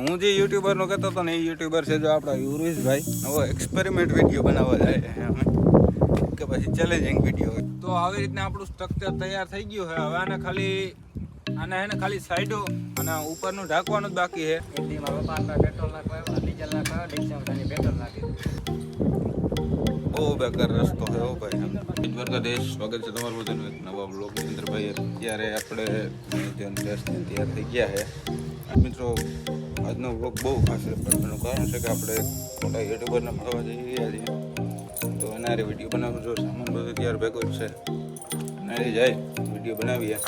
હું જે યુટ્યુબરનો કહેતો હતો ને એ યુટ્યુબર છે જો આપણા યુરેશભાઈ નવો એક્સપેરિમેન્ટ વીડિયો બનાવવા જાય છે અમે કે પછી ચેલેન્જિંગ વીડિયો તો આવી રીતના આપણું સ્ટ્રક્ચર તૈયાર થઈ ગયું છે. હવે આને ખાલી આને હે ને ખાલી સાઈડો અને ઉપરનું ઢાંકવાનું જ બાકી છે. બહુ બેકાર રસ્તો છે ઓ ભાઈ. દેશ સ્વાગત છે તમારું બધાનું એક નવા બ્લોગ ભાઈ અત્યારે આપણે તૈયાર થઈ ગયા છે. મિત્રો, આજનો વ્લોગ બહુ ખાસ એનું કારણ છે કે આપણે મોટા યુટ્યુબરને મળવા જઈ રહ્યા છીએ. તો અનારે વીડિયો બનાવવું જો સામાન બધું ત્યાર ભેગો જ છે. એના જાય વીડિયો બનાવીએ.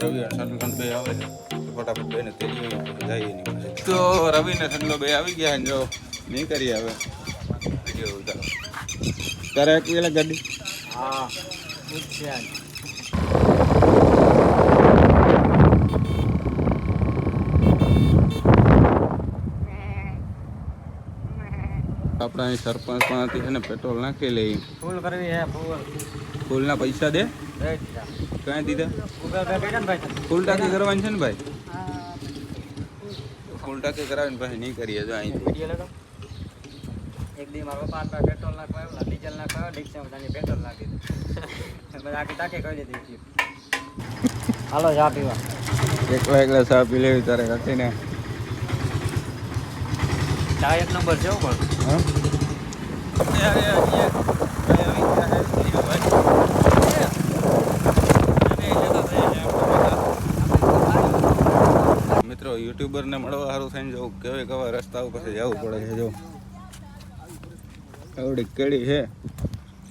રવિ અને બે આવે છે. ફટાફટ ભાઈને પછી જઈએ એની તો રવિ ને બે આવી ગયા જો નહીં કરીએ હવે. વીડિયો ઉતારો. તારે એક પેલા ગાડી? હા આપણે અહીં સરપંચ પાસેથી છે ને પેટ્રોલ નાખી લઈ ફૂલ કરવી હે ફૂલ. ફૂલના પૈસા દે? દઈ દીધા. ભાઈ ફૂલ ટાંકી કરવાની છે ને ભાઈ? ફૂલ ટાંકી કરાવીને પછી નહીં કરીએ તો લેતો એક દી મારો પાંચ પેટ્રોલ નાખવા ડીઝલ નાખવા બધાની પેટ્રોલ નાખી દીધું. આખી ટાંકી કરી દીધી હાલો ચા પીવા. એકલા એકલા ચા પી લેવી તારે રાખીને ચા એક નંબર છે પણ. મિત્રો યુટ્યુબરને મળવા સારું થઈને જવું કેવાય કેવા રસ્તા ઉપર જવું પડે છે જો. એવડી કેડી છે.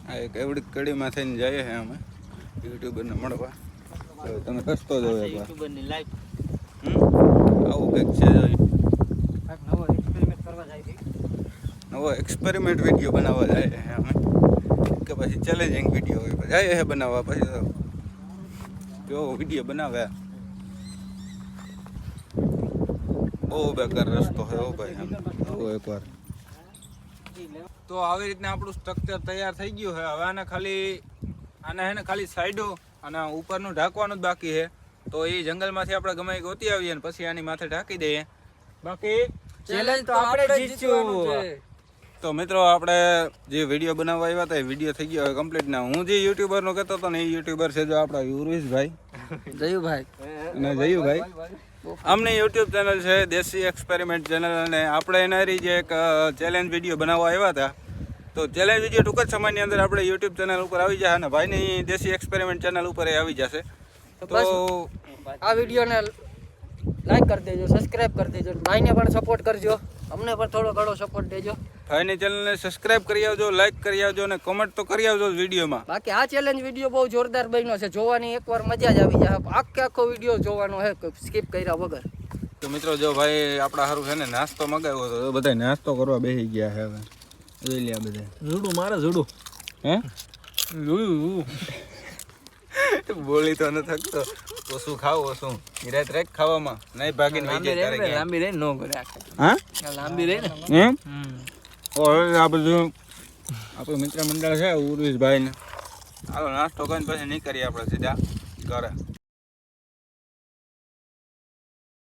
આ એક એવડી કડીમાં થઈને જઈએ છે અમે યુટ્યુબરને મળવા. તમે રસ્તો લાઈફ આવું કંઈક છે જો કાંઈક નવો એક્સપેરિમેન્ટ કરવા જાય છે નવો એક્સપેરિમેન્ટ વીડિયો બનાવવા જાય છે અમે. કે પછી ચેલેન્જિંગ વીડિયો હોય પછી જાય છે બનાવવા પછી તો કેવો વીડિયો બનાવે બહુ બેકાર રસ્તો છે ભાઈ આમ. એકવાર. તો આવી રીતના આપણું સ્ટ્રક્ચર તૈયાર થઈ ગયું છે. હવે આને ખાલી આને હે ને ખાલી સાઈડો અને ઉપરનું ઢાંકવાનું જ બાકી છે. તો એ જંગલમાંથી આપણે ગમે ગોતી આવીએ ને પછી આની માથે ઢાંકી દઈએ. બાકી ચેલેન્જ તો આપણે જીતશું તો મિત્રો આપણે જે વીડિયો બનાવવા આવ્યા હતા એ વીડિયો થઈ ગયો કમ્પ્લીટ ના હું જે યુટ્યુબરનો કહેતો હતો ને એ યુટ્યુબર છે જો આપણા યુરુષભાઈ જયુભાઈ. અને જયુભાઈ. અમને યુટ્યુબ ચેનલ છે દેશી એક્સપેરિમેન્ટ ચેનલ અને આપણે એના જે એક ચેલેન્જ વીડિયો બનાવવા આવ્યા હતા. તો ચેલેન્જ વીડિયો ટૂંક જ સમયની અંદર આપણે યુટ્યુબ ચેનલ ઉપર આવી જશે અને ભાઈની દેશી એક્સપેરિમેન્ટ ચેનલ ઉપર એ આવી જશે. તો આ વિડીયોને લાઈક કરી દેજો સબસ્ક્રાઇબ કરી દેજો ભાઈને પણ સપોર્ટ કરજો. અમને પણ થોડો ઘણો સપોર્ટ દેજો. ભાઈની ચેનલને સબસ્ક્રાઇબ કરી આવજો લાઈક કરી આવજો અને કમેન્ટ તો કરી આવજો વિડીયોમાં. બાકી આ ચેલેન્જ વીડિયો બહુ જોરદાર બન્યો છે. જોવાની એકવાર મજા જ આવી જાય. આખે આખો વીડિયો જોવાનો હે સ્કીપ કર્યા વગર. તો મિત્રો જો ભાઈ આપણા સારું છે ને નાસ્તો મગાવ્યો હતો તો બધા નાસ્તો કરવા બેસી ગયા છે હવે. જોઈ લે બધા જુડું મારે જુડું હે? બોલી તો ન થકતો ઓછું ખાવ ઓછું. રાત રેક ખાવામાં. નહીં ભાગીને. લાંબી રહી નો કરે હા? લાંબી રહી ને? એમ? આ બધું આપણું મિત્ર મંડળ છે, ઉર્વિશભાઈને. ચાલો નાસ્તો કરીને પછી નીકળીએ આપણે સીધા ઘરે.